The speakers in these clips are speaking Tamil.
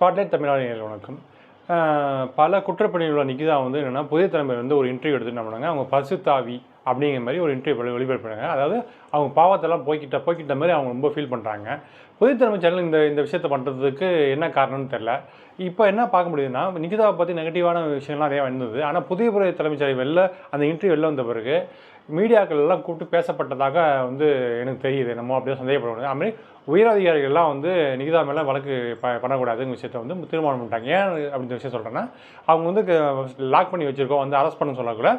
ஸ்பாட்லைட் தமிழ்நாடு வணக்கம். பல குற்றப்பணிகளில் நிக்கிதா வந்து என்னென்னா புதிய தலைமை வந்து ஒரு இன்டர்வியூ எடுத்து என்ன பண்ணாங்க அவங்க பசுத்தாவி அப்படிங்கிற மாதிரி ஒரு இன்டர்வியூ வெளிப்படுத்தினாங்க அதாவது அவங்க பாவத்தெல்லாம் போய்கிட்ட போய்கிட்ட மாதிரி அவங்க ரொம்ப ஃபீல் பண்ணுறாங்க புதுத்தலைமை தலைமை சேனல் இந்த இந்த விஷயத்தை பண்ணுறதுக்கு என்ன காரணம்னு தெரில இப்போ என்ன பார்க்க முடியுதுன்னா நிகிதாவை பற்றி நெகட்டிவான விஷயம்லாம் நிறையா வந்தது ஆனால் புதிய புதிய தலைமைச் செயலர் வெளில அந்த இன்டர்வியூ வெளில வந்த பிறகு மீடியாக்கள் எல்லாம் கூப்பிட்டு பேசப்பட்டதாக வந்து எனக்கு தெரியுது. என்னமோ அப்படியே சந்தேகப்படுறது அதுமாதிரி உயரதிகாரிகள்லாம் வந்து நிகிதா மேலே வழக்கு ப பண்ணக்கூடாதுங்கிற விஷயத்த வந்து தீர்மானம் பண்ணிட்டாங்க ஏன் அப்படின்ற விஷயம் சொல்கிறேன்னா அவங்க வந்து லாக் பண்ணி வச்சுருக்கோம். வந்து அரெஸ்ட் பண்ண சொல்லக்கூட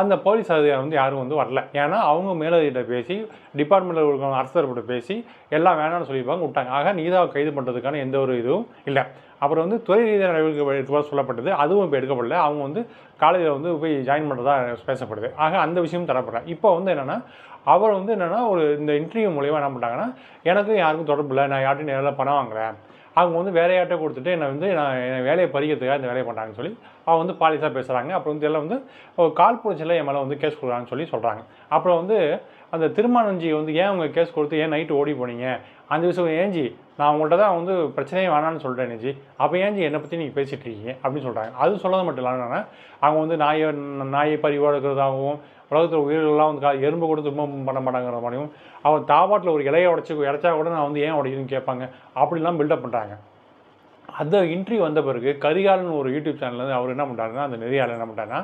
அந்த போலீஸ் அதிகாரி வந்து யாரும் வந்து வரல. ஏன்னா அவங்க மேலதிகிட்ட பேசி டிபார்ட்மெண்ட்டில் இருக்கிற அரசர்கிட்ட பேசி எல்லாம் வேணாம்னு சொல்லியிருப்பாங்க விட்டாங்க. ஆக நீதாவை கைது பண்ணுறதுக்கான எந்த ஒரு இதுவும் இல்லை. அப்புறம் வந்து துறை ரீதியான நடவடிக்கை எடுக்க சொல்லப்பட்டது அதுவும் இப்போ எடுக்கப்படல. அவங்க வந்து காலேஜில் வந்து போய் ஜாயின் பண்ணுறதா பேசப்படுது. ஆக அந்த விஷயமும் தரப்படுறேன் இப்போ வந்து என்னென்னா அவர் வந்து என்னென்னா ஒரு இந்த இன்டர்வியூ மூலயமா என்ன பண்ணிட்டாங்கன்னா எனக்கும் யாருக்கும் தொடர்பு இல்லை. நான் யார்ட்டையும் நேரில் பணம் வாங்குறேன் அவங்க வந்து வேற யார்கிட்ட கொடுத்துட்டு என்னை வந்து நான் என் வேலையை பறிக்கிறதுக்காக இந்த வேலையை பண்ணுறாங்கன்னு சொல்லி அவங்க வந்து பாலிசாக பேசுகிறாங்க அப்புறம் வந்து எல்லாம் வந்து கால் புரிச்சல என் மேலே வந்து கேஸ் கொடுக்குறாங்கன்னு சொல்லி சொல்கிறாங்க அப்புறம் வந்து அந்த திருமானஞ்சி வந்து ஏன் அவங்க கேஸ் கொடுத்து ஏன் நைட்டு ஓடி போனீங்க? அந்த விஷயம் ஏஞ்சி நான் உங்கள்கிட்ட தான் வந்து பிரச்சனையே வேணான்னு சொல்கிறேன் நினச்சி அப்போ ஏஞ்சி என்னை பற்றி நீங்கள் பேசிகிட்டு இருக்கீங்க? அப்படின்னு சொல்கிறாங்க அது சொல்லாத மட்டும் இல்லாமல் அவங்க வந்து நாயை நாயை பறிவோடு இருக்கிறதாகவும் உலகத்தில் உயிர்கள்லாம் வந்து கா- எறும்பு கூட துன்பம் பண்ண மாட்டாங்கிற மாதிரியும் அவன் தாபாட்டில் ஒரு இலையை உடச்சி இடைச்சா கூட நான் வந்து ஏன் உடைக்கணும்னு கேட்பாங்க. அப்படிலாம் பில்டப் பண்ணுறாங்க அந்த இன்ட்ரி வந்த பிறகு கரிகாலன் ஒரு யூடியூப் சேனலில் அவர் என்ன பண்ணுறாருன்னா அந்த நெறியாளர் என்ன பண்ணுறாருன்னா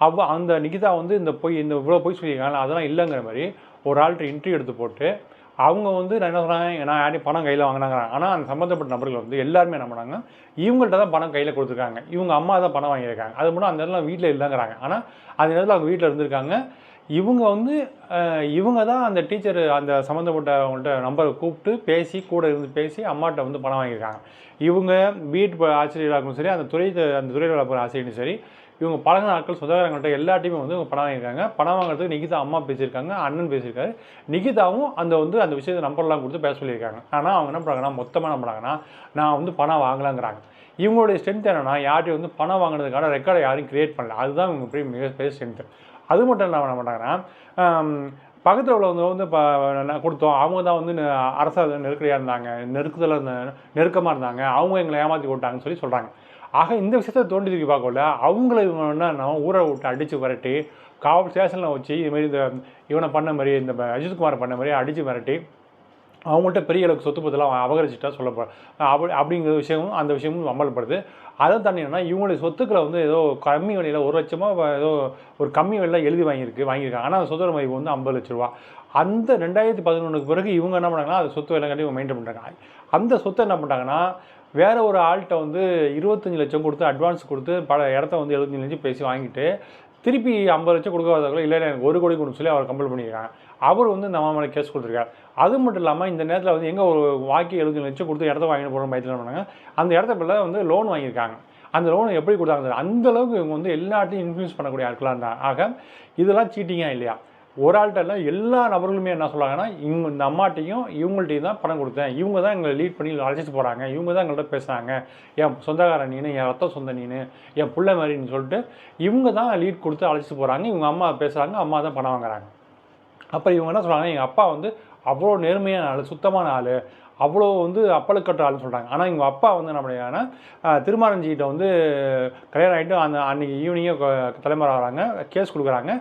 அவ அந்த நிகிதா வந்து இந்த பொய் இந்த இவ்வளோ பொய் சொல்லியிருக்காங்க அதெல்லாம் இல்லைங்கிற மாதிரி ஒரு ஆள்கிட்ட இன்ட்ரி எடுத்து போட்டு அவங்க வந்து நான் என்ன சொல்கிறாங்க நான் யாரையும் பணம் கையில் வாங்கினாங்கிறாங்க. ஆனால் அந்த சம்மந்தப்பட்ட நபர்கள் வந்து எல்லாருமே என்ன பண்ணாங்க இவங்கள்ட்ட தான் பணம் கையில் கொடுத்துருக்காங்க. இவங்க அம்மா தான் பணம் வாங்கியிருக்காங்க. அது மட்டும் அந்த நேரத்தில் வீட்டில் இல்லைங்கிறாங்க. ஆனால் அந்த நேரத்தில் அவங்க வீட்டில் இருந்திருக்காங்க. இவங்க வந்து இவங்க தான் அந்த டீச்சர் அந்த சம்மந்தப்பட்டவங்கள்ட்ட நம்பரை கூப்பிட்டு பேசி கூட இருந்து பேசி அம்மாட்ட வந்து பணம் வாங்கியிருக்காங்க. இவங்க வீட்டு ஆசிரியராக ஆசிரியராகவும் சரி அந்த துறை அந்த துறையில் வளர்ப்புற ஆசிரியரும் சரி இவங்க பழகின ஆட்கள் சொந்தக்காரங்கள்ட்ட எல்லாத்தையுமே வந்து இவங்க பணம் வாங்கியிருக்காங்க. பணம் வாங்குறதுக்கு நிகிதா அம்மா பேசியிருக்காங்க அண்ணன் பேசியிருக்காரு. நிகிதாவும் அந்த வந்து அந்த விஷயத்தை நம்பர்லாம் கொடுத்து பேச சொல்லியிருக்காங்க. ஆனால் அவங்க என்ன பண்ணுறாங்கன்னா மொத்தமாக என்ன பண்ணுறாங்கன்னா நான் வந்து பணம் வாங்கலாங்கிறாங்க. இவங்களுடைய ஸ்ட்ரென்த் என்னன்னா யார்ட்டையும் வந்து பணம் வாங்கினதுக்கான ரெக்கார்டை யாரும் கிரியேட் பண்ணல. அதுதான் இவங்க பெரிய மிகப்பெரிய ஸ்ட்ரென்த்து அது மட்டும் என்ன என்ன பண்ணுறாங்கன்னா பக்கத்தில் உள்ளவங்க வந்து இப்போ நான் கொடுத்தோம். அவங்க தான் வந்து நெ- அரசு நெருக்கடியாக இருந்தாங்க நெருக்கத்தில் இருந்த நெருக்கமாக இருந்தாங்க. அவங்க எங்களை ஏமாற்றி விட்டாங்கன்னு சொல்லி சொல்கிறாங்க ஆக இந்த விஷயத்த தோண்டி தூக்கி பார்க்கல. அவங்கள இவங்க என்ன ஊரை விட்டு அடித்து விரட்டி காவல் ஸ்டேஷனில் வச்சு இதுமாரி இந்த இவனை பண்ண மாதிரி இந்த அஜித்குமார் பண்ண மாதிரி அடித்து மிரட்டி அவங்கள்ட்ட பெரிய அளவுக்கு சொத்து பத்தெல்லாம் அபகரிச்சிட்டா சொல்லப்படும் அப்படி அப்படிங்கிற விஷயமும் அந்த விஷயமும் அமல்படுது அதை தாண்டி என்னன்னா இவங்களுடைய சொத்துக்களை வந்து ஏதோ கம்மி விலையில் ஒரு லட்சமாக ஏதோ ஒரு கம்மி விலையில் எழுதி வாங்கியிருக்கு வாங்கியிருக்காங்க. ஆனால் அந்த சொத்து மதிப்பு வந்து ஐம்பது லட்ச ரூபா. அந்த ரெண்டாயிரத்தி பதினொன்றுக்கு பிறகு இவங்க என்ன பண்ணாங்கன்னா அது சொத்து விலை கட்டி மெயின்டைன் பண்ணுறாங்க அந்த சொத்தை என்ன பண்ணுறாங்கன்னா வேறு ஒரு ஆள்கிட்ட வந்து இருபத்தஞ்சு லட்சம் கொடுத்து அட்வான்ஸ் கொடுத்து பல இடத்த வந்து எழுபத்தஞ்சு லட்சம் பேசி வாங்கிட்டு திருப்பி ஐம்பது லட்சம் கொடுக்க வரதுக்குள்ள இல்லை எனக்கு ஒரு கோடி கொடுன்னு சொல்லி அவர் கம்பல் பண்ணியிருக்காங்க. அவர் வந்து நம்ம மேலே கேஸ் கொடுத்துருக்காரு. அது மட்டும் இல்லாமல் இந்த நேரத்தில் வந்து எங்கே ஒரு வாக்கி எழுபத்தஞ்சு லட்சம் கொடுத்து இடத்த வாங்கிட்டு போகிற பயத்தில் பண்ணாங்க அந்த இடத்த பிள்ளை வந்து லோன் வாங்கியிருக்காங்க. அந்த லோன் எப்படி கொடுத்தாங்க அந்த அளவுக்கு இவங்க வந்து எல்லாத்தையும் இன்ஃப்ளூயன்ஸ் பண்ணக்கூடிய ஆட்களாக இருந்தாங்க. ஆக இதெல்லாம் சீட்டிங்காக இல்லையா? ஒரு ஆள்கிட்ட இல்லை எல்லா நபர்களுமே என்ன சொல்கிறாங்கன்னா இவங்க இந்த அம்மாட்டையும் இவங்கள்ட்டையும் தான் பணம் கொடுத்தேன். இவங்க தான் எங்களை லீட் பண்ணி அழைச்சிட்டு போகிறாங்க இவங்க தான் எங்கள்கிட்ட பேசுகிறாங்க என் சொந்தக்காரன் நீனு என் ரத்த சொந்த நீனு என் பிள்ளை மாதிரின்னு சொல்லிட்டு இவங்க தான் லீட் கொடுத்து அழைச்சிட்டு போகிறாங்க இவங்க அம்மா பேசுகிறாங்க அம்மா தான் பணம் வாங்குறாங்க. அப்போ இவங்க என்ன சொல்கிறாங்க எங்கள் அப்பா வந்து அவ்வளோ நேர்மையான ஆள் சுத்தமான ஆள் அவ்வளோ வந்து அப்பழுக்கற்ற ஆள்னு சொல்கிறாங்க ஆனால் எங்கள் அப்பா வந்து என்ன பண்ணியாங்கன்னா திருமாரஞ்சிகிட்ட வந்து கல்யாணம் ஆகிட்டு அந்த அன்றைக்கி ஈவினிங்கே தலைமுறை ஆகிறாங்க கேஸ் கொடுக்குறாங்க.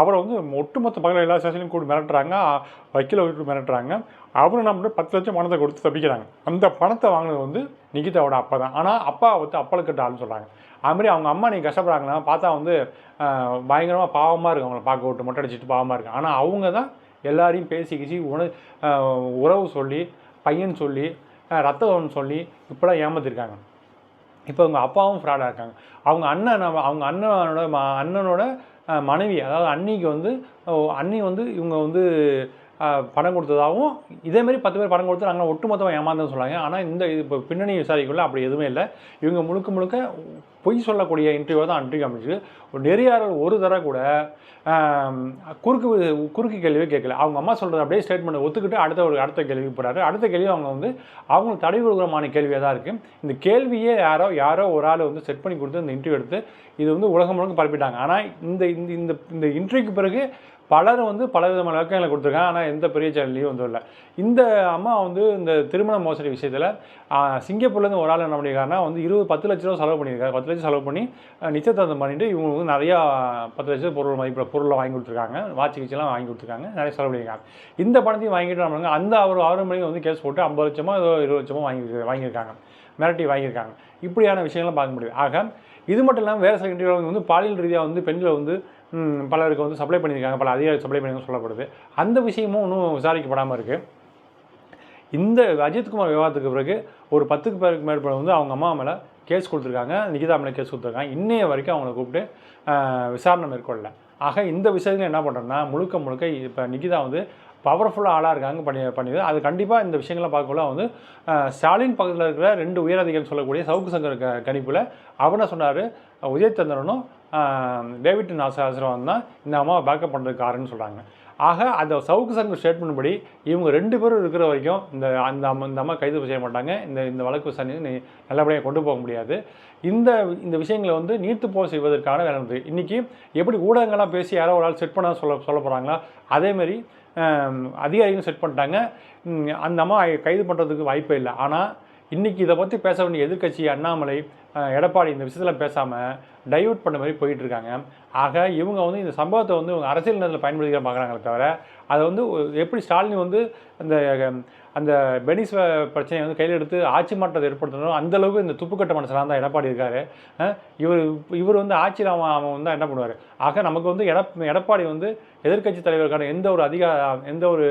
அவரை வந்து ஒட்டுமொத்த பக்கத்தில் எல்லா ஸ்டேஷனையும் கூட மிரட்டுறாங்க வக்கீல விட்டு மிரட்டுறாங்க. அவரும் நம்ம பத்து லட்சம் பணத்தை கொடுத்து தப்பிக்கிறாங்க. அந்த பணத்தை வாங்கினது வந்து நிகிதாவோட அப்பா தான். ஆனால் அப்பா வந்து அப்பளுக்கட்ட ஆள்னு சொல்கிறாங்க அதுமாதிரி அவங்க அம்மா நீங்கள் கஷ்டப்படுறாங்கன்னா பார்த்தா வந்து பயங்கரமாக பாவமாக இருக்கு அவங்கள பார்க்க விட்டு மொட்டை அடிச்சிட்டு பாவமாக இருக்குது ஆனால் அவங்க தான் எல்லாரையும் பேசிக்கிச்சு உண உறவு சொல்லி பையன் சொல்லி ரத்தம் சொல்லி இப்படிலாம் ஏமாத்திருக்காங்க. இப்போ அவங்க அப்பாவும் ஃப்ராடாக இருக்காங்க. அவங்க அண்ணன் அவங்க அண்ணனோட ம- அண்ணனோட மனைவி அதாவது அன்னிக்கு வந்து அன்னி அண்ணி வந்து இவங்க வந்து பணம் கொடுத்ததாகவும் இதேமாரி பத்து பேர் பணம் கொடுத்து நாங்கள் ஒட்டுமொத்தமாக ஏமாந்தோம்னு சொன்னாங்க. ஆனால் இந்த இது இப்போ பின்னணி விசாரிக்குள்ள அப்படி எதுவுமே இல்லை. இவங்க முழுக்க முழுக்க பொய் சொல்லக்கூடிய இன்டர்வியூ தான் இன்டர்வியூ அமைச்சு ஒரு நெறியாளர் ஒரு தடவை கூட குறுக்கு குறுக்கு கேள்வியே கேட்கல. அவங்க அம்மா சொல்கிறது அப்படியே ஸ்டேட்மெண்ட் ஒத்துக்கிட்டு அடுத்த ஒரு அடுத்த கேள்வி போகிறாரு அடுத்த கேள்வி அவங்க வந்து அவங்களுக்கு தடை கொடுக்குறமான கேள்வியாக தான் இருக்குது இந்த கேள்வியே யாரோ யாரோ ஒரு ஆள் வந்து செட் பண்ணி கொடுத்து இந்த இன்டர்வியூ எடுத்து இது வந்து உலகம் முழுக்க பரப்பிட்டாங்க. ஆனால் இந்த இந்த இந்த இந்த இன்டர்வியூக்கு பிறகு பலர் வந்து பல விதமான விளக்கங்களை கொடுத்துருக்காங்க. ஆனால் எந்த பெரிய சேனல்லையும் வந்து இல்லை இந்த அம்மா வந்து இந்த திருமண மோசடி விஷயத்தில் சிங்கப்பூர்லேருந்து ஒரு ஆள் என்ன பண்ணியிருக்காருன்னா வந்து இருபது பத்து லட்ச ரூபா செலவு பண்ணியிருக்காரு பத்து லட்சம் செலவு பண்ணி நிச்சயதார்த்தம் பண்ணிட்டு இவங்க வந்து நிறையா பத்து லட்சம் பொருள் மதிப்பில் பொருளை வாங்கி கொடுத்துருக்காங்க. வாட்சி கிச்செல்லாம் வாங்கி கொடுத்துருக்காங்க. நிறைய செலவு பண்ணியிருக்காங்க. இந்த பணத்தையும் வாங்கிட்டு நம்ம அந்த அவர் ஆறு மணிக்கு வந்து கேஸ் போட்டு ஐம்பது லட்சமோ ஏதோ இருபது லட்சமோ வாங்கி வாங்கியிருக்காங்க. மிரட்டி வாங்கியிருக்காங்க. இப்படியான விஷயங்கள்லாம் பார்க்க முடியுது ஆக இது மட்டும் இல்லாமல் வேறு சில இன்டர்வியூ வந்து பாலியல் ரீதியாக வந்து பெண்களை வந்து பலருக்கு வந்து சப்ளை பண்ணியிருக்காங்க. பல அதிகாரி சப்ளை பண்ணி சொல்லப்படுது. அந்த விஷயமும் இன்னும் விசாரிக்கப்படாமல் இருக்குது இந்த அஜித்குமார் விவாதத்துக்கு பிறகு ஒரு பத்துக்கு பேருக்கு மேற்பட வந்து அவங்க அம்மா மேலே கேஸ் கொடுத்துருக்காங்க நிகிதா மேலே கேஸ் கொடுத்துருக்காங்க. இன்னைய வரைக்கும் அவங்கள கூப்பிட்டு விசாரணை மேற்கொள்ளலை. ஆக இந்த விஷயத்தில் என்ன பண்ணுறோன்னா முழுக்க முழுக்க இப்போ நிகிதா வந்து பவர்ஃபுல்லாக ஆளாக இருக்காங்க பண்ணி பண்ணிது அது கண்டிப்பாக இந்த விஷயங்களை பார்க்கக்குள்ள வந்து ஸ்டாலின் பக்கத்தில் இருக்கிற ரெண்டு உயரதிகாரிகள் சொல்லக்கூடிய சவுக்கு சங்கர் க கணிப்பில் அவனை சொன்னார் உதயச்சந்திரனும் டேவிட் நாசாசிரம் தான் இந்த அம்மாவை பேக்கப் பண்ணுறதுக்கு காரணம்னு சொல்கிறாங்க ஆக அந்த சவுக்கு சங்கர் ஸ்டேட்மெண்ட் படி இவங்க ரெண்டு பேரும் இருக்கிற வரைக்கும் இந்த அந்த அம்மா இந்த அம்மா கைது செய்ய மாட்டாங்க. இந்த இந்த வழக்கு விசாரணை நல்லபடியாக கொண்டு போக முடியாது. இந்த இந்த விஷயங்களை வந்து நீர்த்து போக செய்வதற்கான வேலை இருக்குது இன்றைக்கி எப்படி ஊடகங்கள்லாம் பேசி யாரோ ஒரு ஆள் செட் பண்ண சொல்ல சொல்ல போகிறாங்களா அதேமாரி அதிகாரிகளும் செட் பண்ணிட்டாங்க. அந்த அம்மா கைது பண்ணுறதுக்கு வாய்ப்பே இல்லை. ஆனால் இன்றைக்கி இதை பற்றி பேச வேண்டிய எதிர்க்கட்சி அண்ணாமலை எடப்பாடி இந்த விஷயத்தில் பேசாமல் டைவர்ட் பண்ண மாதிரி போயிட்டுருக்காங்க. ஆக இவங்க வந்து இந்த சம்பவத்தை வந்து இவங்க அரசியல் நேரத்தில் பயன்படுத்திக்க பார்க்குறாங்களே தவிர அதை வந்து எப்படி ஸ்டாலின் வந்து அந்த அந்த பெனிஸ் பிரச்சனையை வந்து கையில் எடுத்து ஆட்சி மாற்றத்தை ஏற்படுத்தணும் அந்தளவுக்கு இந்த துப்புக்கட்ட மனசெல்லாம் தான் எடப்பாடி இருக்கார். இவர் இவர் வந்து ஆட்சியில் அவன் அவன் வந்து என்ன பண்ணுவார்? ஆக நமக்கு வந்து எடப் எடப்பாடி வந்து எதிர்க்கட்சி தலைவருக்கான எந்த ஒரு அதிகார எந்த ஒரு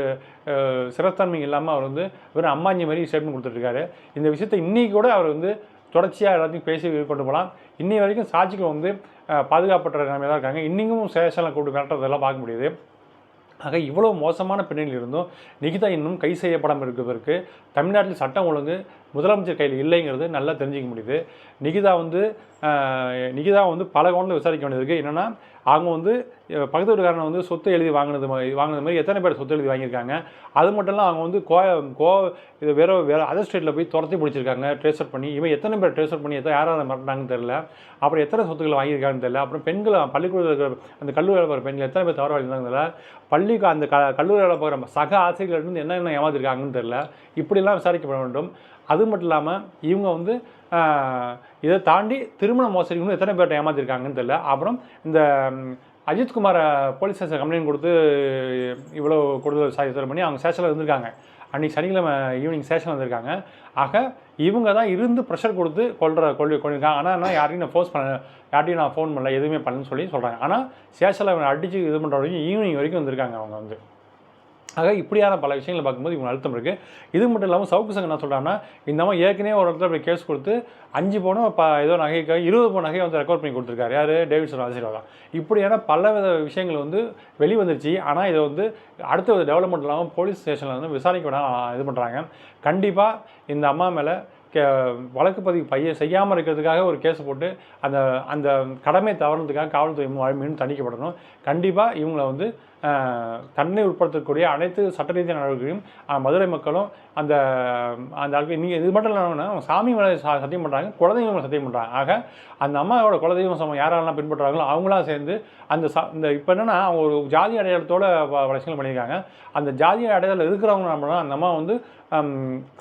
சிறத்தன்மையும் இல்லாமல் அவர் வந்து வெறும் அம்மாஞ்சி மாதிரி ஸ்டேட்மெண்ட் கொடுத்துட்ருக்காரு இந்த விஷயத்தை இன்றைக்கி கூட அவர் வந்து தொடர்ச்சியாக எல்லாத்தையும் பேசி கொண்டு போகலாம். இன்னி வரைக்கும் சாட்சிக்கு வந்து பாதுகாப்பற்ற நிலைமையில தான் இருக்காங்க. இன்னிக்கும் சேஷனில் கூப்பிட்டு மிரட்டுறதெல்லாம் பார்க்க முடியுது. ஆக இவ்வளோ மோசமான பின்னணியில் இருந்தும் நிகிதா இன்னும் கை செய்யப்படாமல் இருக்கிறதுக்கு தமிழ்நாட்டில் சட்டம் ஒழுங்கு முதலமைச்சர் கையில் இல்லைங்கிறது நல்லா தெரிஞ்சிக்க முடியுது. நிகிதா வந்து நிகிதா வந்து பல கோணத்தில் விசாரிக்க வேண்டியது இருக்குது என்னென்னா அவங்க வந்து பக்கத்து வீட்டுக்காரனை வந்து சொத்து எழுதி வாங்கினது மாதிரி வாங்கினது மாதிரி எத்தனை பேர் சொத்து எழுதி வாங்கியிருக்காங்க. அது மட்டும் இல்லை அவங்க வந்து கோ கோ இது வேறு வேறு அதர் ஸ்டேட்டில் போய் துரத்தி பிடிச்சிருக்காங்க ட்ரேஸ் பண்ணி. இவன் எத்தனை பேர் ட்ரேஸ் பண்ணி எத்தனை யார் யாரை மிரட்டினாங்கன்னு தெரில அப்புறம் எத்தனை சொத்துக்களை வாங்கியிருக்காங்கன்னு தெரியல. அப்புறம் பெண்கள் பள்ளிக்கூடத்தில் இருக்கிற அந்த கல்லூரியில் போகிற பெண்கள் எத்தனை பேர் தவறு வாங்கியிருந்தாங்க தெரியல. பள்ளிக்கு அந்த க கல்லூரியில் போகிற சக ஆசிரியர்கள் இருந்து என்ன என்ன ஏமாத்திருக்காங்கன்னு தெரியல. இப்படிலாம் விசாரிக்கப்பட வேண்டும். அது மட்டும் இல்லாமல் இவங்க வந்து இதை தாண்டி திருமண மோசடி எத்தனை பேர்ட்ட ஏமாத்திருக்காங்கன்னு தெரியல. அப்புறம் இந்த அஜித்குமாரை போலீஸ் ஸ்டேஷன் கம்ப்ளைண்ட் கொடுத்து இவ்வளோ கூடுதல் சாய்த்தல் பண்ணி அவங்க ஸ்டேஷனில் இருந்திருக்காங்க. அன்றைக்கி சனிக்கிழமை ஈவினிங் ஸ்டேஷன் வந்திருக்காங்க. ஆக இவங்க தான் இருந்து ப்ரெஷர் கொடுத்து கொள்கிற கொள்வி கொண்டிருக்காங்க ஆனால் நான் யாரையும் நான் ஃபோர்ஸ் பண்ண யார்ட்டையும் நான் ஃபோன் பண்ணல. எதுவுமே பண்ணலன்னு சொல்லி சொல்கிறாங்க ஆனால் ஸ்டேஷனில் அடித்து இது பண்ணுற வரைக்கும் ஈவினிங் வரைக்கும் வந்திருக்காங்க அவங்க வந்து. ஆக இப்படியான பல விஷயங்களை பார்க்கும்போது இவங்க அழுத்தம் இருக்குது இது மட்டும் இல்லாமல் சவுக்கு சங்கம் என்ன சொல்கிறாங்கன்னா இந்த மாதிரி ஏற்கனவே ஒரு இடத்துல அப்படி கேஸ் கொடுத்து அஞ்சு பவுனும் இப்போ ஏதோ நகைக்காக இருபது பவுன் நகையை வந்து ரெக்கார்ட் பண்ணி கொடுத்துருக்காரு. யார்? டேவிட்சன் ஆசீர்வாதம் இப்படியான பல வித விஷயங்கள் வந்து வெளி வந்துருச்சு ஆனால் இதை வந்து அடுத்த ஒரு டெவலப்மெண்ட் இல்லாமல் போலீஸ் ஸ்டேஷனில் வந்து விசாரிக்க விட இது பண்ணுறாங்க கண்டிப்பாக இந்த அம்மா மேலே கே வழக்கு பதிவு பைய செய்யாமல் இருக்கிறதுக்காக ஒரு கேஸ் போட்டு அந்த அந்த கடமை தவறுனதுக்காக காவல்துறை மீண்டும் தண்டிக்கப்படணும் கண்டிப்பாக இவங்களை வந்து தன்னை தண்டனை உட்படுத்தக்கூடிய அனைத்து சட்ட ரீதியான நடவடிக்கையும் மதுரை மக்களும் அந்த அந்த ஆட்கள் நீங்கள் இது மட்டும் இல்லாமல் சாமி மேலே ச- சத்தியம் பண்ணுறாங்க குலதெய்வம் சத்தியம் பண்ணுறாங்க ஆக அந்த அம்மாவோட குலதெய்வம் சமம் யாரெல்லாம் பின்பற்றுறாங்களோ அவங்களாம் சேர்ந்து அந்த ச இந்த இப்போ என்னென்னா அவங்க ஒரு ஜாதி அடையாளத்தோட வ- பண்ணியிருக்காங்க. அந்த ஜாதி அடையாளம் இருக்கிறவங்க நம்ம அந்த அம்மா வந்து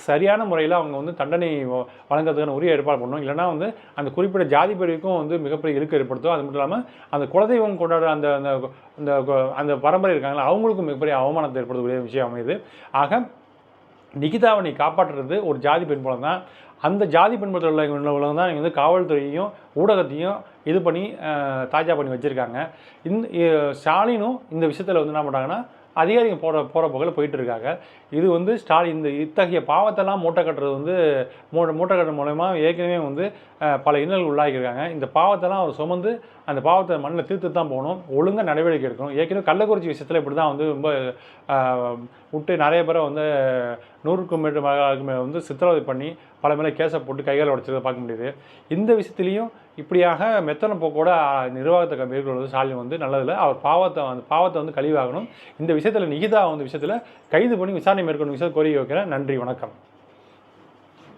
சரியான முறையில் அவங்க வந்து தண்டனை வ- வழங்குறதுக்கான உரிய ஏற்பாடு பண்ணணும். இல்லைன்னா வந்து அந்த குறிப்பிட்ட ஜாதி பிரிவுக்கும் வந்து மிகப்பெரிய இழுக்கு ஏற்படுத்தும். அது மட்டும் இல்லாமல் அந்த குலதெய்வம் கொண்டாடுற அந்த அந்த இந்த அந்த பரம்பரை இருக்காங்களா அவங்களுக்கும் மிகப்பெரிய அவமானத்தை ஏற்படுத்தக்கூடிய விஷயம் அமையுது. ஆக நிகிதாவை நீ காப்பாற்றுறது ஒரு ஜாதி பின்புலம் தான் அந்த ஜாதி பின்புலத்தில் உள்ளவங்க தான் வந்து காவல்துறையையும் ஊடகத்தையும் இது பண்ணி தாஜா பண்ணி வச்சுருக்காங்க. இந்த ஸ்டாலினும் இந்த விஷயத்தில் வந்து என்ன பண்ணுறாங்கன்னா அதிகாரிங்க போகிற போகிற போக்கில் போயிட்டுருக்காங்க இது வந்து ஸ்டாலின் இந்த இத்தகைய பாவத்தெல்லாம் மூட்டை கட்டுறது வந்து மூட்டை மூட்டை கட்டுறது மூலயமா ஏற்கனவே வந்து பல இன்னல்கள் உள்ளாகியிருக்காங்க இந்த பாவத்தெல்லாம் அவர் சுமந்து அந்த பாவத்தை மண்ணில் தீர்த்து தான் போகணும். ஒழுங்காக நடவடிக்கை எடுக்கணும். ஏற்கனவே கள்ளக்குறிச்சி விஷயத்தில் இப்படி தான் வந்து ரொம்ப விட்டு நிறைய பேரை வந்து நூறுக்கும் மேற்பட்ட மேலே வந்து சித்திரவதை பண்ணி பல மேலே கேஸை போட்டு கைகால் உடைச்சதை பார்க்க முடியுது. இந்த விஷயத்துலையும் இப்படியாக மெத்தன போக்கோட நிர்வாகத்தை மேற்கொள்வது ஸ்டாலின் வந்து நல்லதில்லை. அவர் பாவத்தை வந்து பாவத்தை வந்து கழிவாகணும். இந்த விஷயத்தில் நிகிதா வந்து விஷயத்தில் கைது பண்ணி விசாரணை மேற்கொண்டு விஷயத்தை கோரிக்கை வைக்கிறேன். நன்றி வணக்கம்.